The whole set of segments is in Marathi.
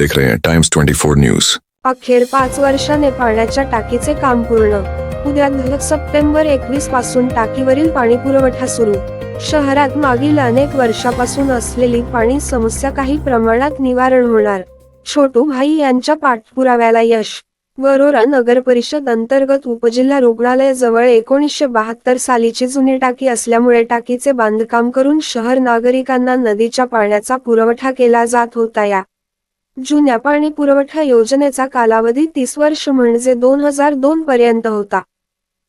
देख रहे हैं टाइम्स 24 न्यूज अखेर पाच वर्षाने पाण्याच्या टाकीचे काम पूर्ण. उद्या सप्टेंबर एकवीसपासून टाकीवरील पाणी पुरवठा सुरू. शहरात मागील अनेक वर्षापासून असलेली पाणी समस्या काही प्रमाणात निवारण होणार. छोटू भाई यांच्या पाठपुराव्याला यश. वरोरा नगर परिषद अंतर्गत उपजिल्हा रुग्णालयाजवळ एकोणीसशे बहात्तर सालीची जुनी टाकी असल्यामुळे टाकीचे बांधकाम करून शहर नागरिकांना नदीच्या पाण्याचा पुरवठा केला जात होता या. जुन्या पाणी पुरवठा योजनेचा कालावधी तीस वर्ष म्हणजे दोन हजार दोन पर्यंत होता.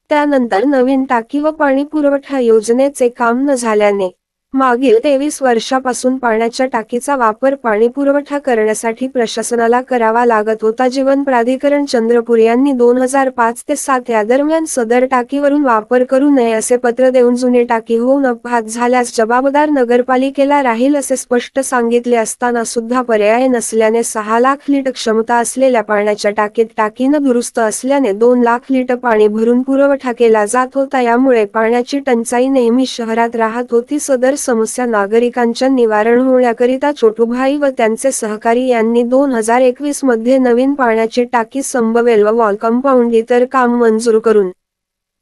त्यानंतर नवीन टाकी व पाणी पुरवठा योजनेचे काम न झाल्याने मागील तेवीस वर्षापासून पाण्याच्या टाकीचा वापर पाणी पुरवठा करण्यासाठी प्रशासनाला करावा लागत होता. जीवन प्राधिकरण चंद्रपूर यांनी दोन हजार पाच ते सात या दरम्यान सदर टाकीवरून वापर करू नये असे पत्र देऊन जुनी टाकी होऊन अपघात झाल्यास जबाबदार नगरपालिकेला राहील असे स्पष्ट सांगितले असताना सुद्धा पर्याय नसल्याने सहा लाख लिटर क्षमता असलेल्या पाण्याच्या टाकीत टाकीनं दुरुस्त असल्याने दोन लाख लिटर पाणी भरून पुरवठा केला जात होता. यामुळे पाण्याची टंचाई नेहमी शहरात राहत होती. सदर समस्या नागरिकांच्या निवारण होण्याकरिता छोटूभाई व त्यांचे सहकारी यांनी दोन हजार एकवीसमध्ये नवीन पाण्याची टाकी संभवेल व वॉल कंपाऊंड इतर काम मंजूर करून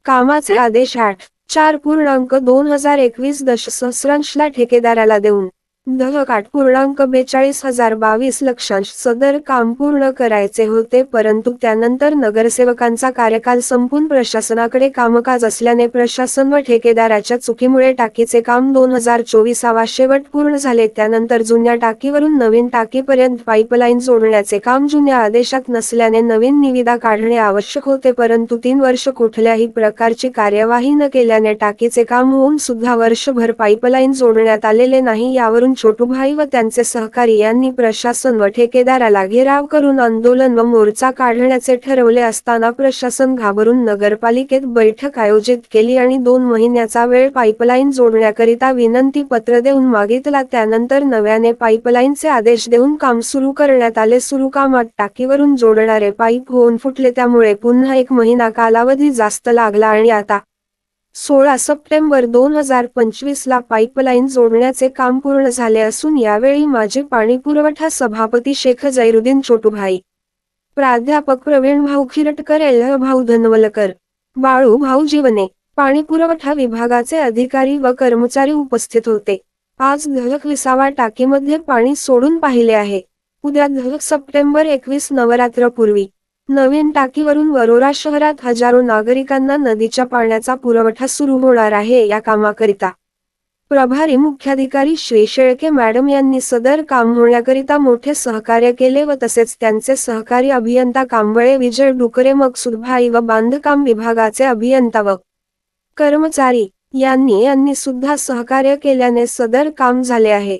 कामाचे आदेश आठ चार पूर्णांक दोन हजार एकवीस दशसहस्रांशला ठेकेदाराला देऊन दह आठ पूर्णांक बेचाळीस हजार बावीस लक्षांश सदर काम पूर्ण करायचे होते परंतु त्यानंतर नगरसेवकांचा कार्यकाल संपून प्रशासनाकडे कामकाज असल्याने प्रशासन व ठेकेदाराच्या चुकीमुळे टाकीचे काम दोन हजार चोवीसावा शेवट पूर्ण झाले. त्यानंतर जुन्या टाकीवरून नवीन टाकीपर्यंत पाईपलाईन जोडण्याचे काम जुन्या आदेशात नसल्याने नवीन निविदा काढणे आवश्यक होते परंतु तीन वर्ष कुठल्याही प्रकारची कार्यवाही न केल्याने टाकीचे काम होऊन सुद्धा वर्षभर पाईपलाईन जोडण्यात आलेले नाही यावरून छोटूभाई व त्यांचे सहकारी यांनी प्रशासन व ठेकेदाराला घेराव करून आंदोलन व मोर्चा काढण्याचे ठरवले असताना प्रशासन घाबरून नगरपालिकेत बैठक आयोजित केली आणि दोन महिन्याचा वेळ पाईपलाईन जोडण्याकरिता विनंती पत्र देऊन मागितला. त्यानंतर नव्याने पाईपलाईनचे आदेश देऊन काम सुरू करण्यात आले. सुरू कामात टाकीवरून जोडणारे पाईप होऊन फुटले. त्यामुळे पुन्हा एक महिना कालावधी जास्त लागला आणि आता सोळा सप्टेंबर दोन हजार पंचवीसला पाईपलाईन जोडण्याचे काम पूर्ण झाले असून यावेळी माजी पाणी पुरवठा सभापती शेख जैरुद्दीन छोटूभाई प्राध्यापक प्रवीण भाऊ खिरटकर एल भाऊ धनवलकर बाळू भाऊ जीवने पाणी पुरवठा विभागाचे अधिकारी व कर्मचारी उपस्थित होते. आज धडक विसावा टाकीमध्ये पाणी सोडून पाहिले आहे. उद्या धडक सप्टेंबर एकवीस नवरात्रपूर्वी नवीन टाकीवरून वरोरा शहरात हजारो नागरिकांना नदीच्या पाण्याचा पुरवठा सुरू होणार आहे या कामाकरिता. प्रभारी मुख्याधिकारी श्री शेळके मॅडम यांनी सदर काम होण्याकरिता मोठे सहकार्य केले व तसेच त्यांचे सहकारी अभियंता कांबळे विजय डुकरे मकसूदभाई व बांधकाम विभागाचे अभियंता व कर्मचारी यांनी यांनी सुद्धा सहकार्य केल्याने सदर काम झाले आहे.